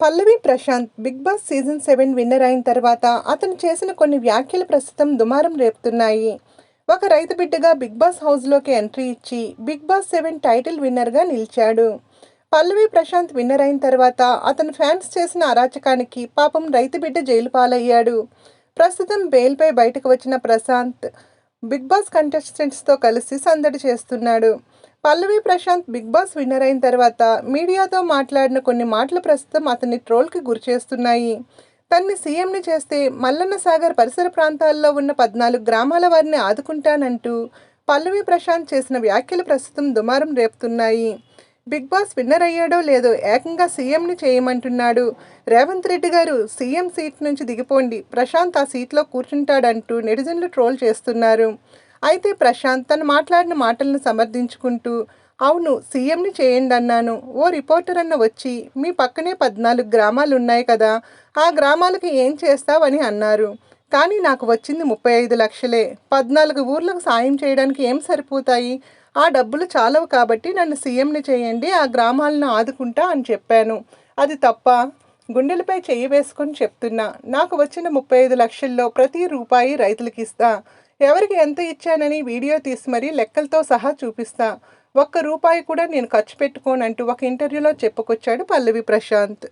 Pallavi Prashanth Bigg Boss season seven winner అయిన తర్వాత అతను చేసిన కొన్ని వ్యాఖ్యలు ప్రస్తుతం దుమారం రేపుతున్నాయి. ఒక రైతు బిడ్డగా బిగ్ బాస్ హౌస్లోకి ఎంట్రీ ఇచ్చి బిగ్ బాస్ సెవెన్ టైటిల్ విన్నర్గా నిలిచాడు. పల్లవి ప్రశాంత్ విన్నర్ అయిన తర్వాత అతను ఫ్యాన్స్ చేసిన అరాచకానికి పాపం రైతు బిడ్డ జైలు పాలయ్యాడు. ప్రస్తుతం బెయిల్పై బయటకు వచ్చిన ప్రశాంత్ బిగ్ బాస్ కంటెస్టెంట్స్తో కలిసి సందడి చేస్తున్నాడు. Pallavi Prashanth Bigg Boss winner అయిన తర్వాత మీడియాతో మాట్లాడిన కొన్ని మాటలు ప్రస్తుతం అతన్ని ట్రోల్కి గురి చేస్తున్నాయి. తన్ని సీఎంని చేస్తే మల్లన్న సాగర్ పరిసర ప్రాంతాల్లో ఉన్న పద్నాలుగు గ్రామాల వారిని ఆదుకుంటానంటూ పల్లవి ప్రశాంత్ చేసిన వ్యాఖ్యలు ప్రస్తుతం దుమారం రేపుతున్నాయి. బిగ్ బాస్ విన్నర్ అయ్యాడో లేదో ఏకంగా సీఎంని చేయమంటున్నాడు. రేవంత్ రెడ్డి గారు సీఎం సీట్ నుంచి దిగిపోండి. ప్రశాంత్ ఆ సీట్లో కూర్చుంటాడంటూ నెటిజన్లు ట్రోల్ చేస్తున్నారు. అయితే ప్రశాంత్ తను మాట్లాడిన మాటలను సమర్థించుకుంటూ అవును సీఎంని చేయండి అన్నాను. ఓ రిపోర్టర్ అన్న వచ్చి మీ పక్కనే పద్నాలుగు గ్రామాలు ఉన్నాయి కదా ఆ గ్రామాలకు ఏం చేస్తావని అన్నారు. కానీ నాకు వచ్చింది ముప్పై ఐదు లక్షలే. పద్నాలుగు ఊర్లకు సాయం చేయడానికి ఏం సరిపోతాయి? ఆ డబ్బులు చాలవు కాబట్టి నన్ను సీఎంని చేయండి ఆ గ్రామాలను ఆదుకుంటా అని చెప్పాను. అది తప్ప గుండెలపై చెయ్యి వేసుకొని చెప్తున్నా. నాకు వచ్చిన ముప్పై ఐదు లక్షల్లో ప్రతి రూపాయి రైతులకి ఇస్తా ఎవరికి ఎంత ఇచ్చానని వీడియో తీసి మరీ లెక్కలతో సహా చూపిస్తా. ఒక్క రూపాయి కూడా నేను ఖర్చు పెట్టుకోనంటూ ఒక ఇంటర్వ్యూలో చెప్పుకొచ్చాడు పల్లవి ప్రశాంత్.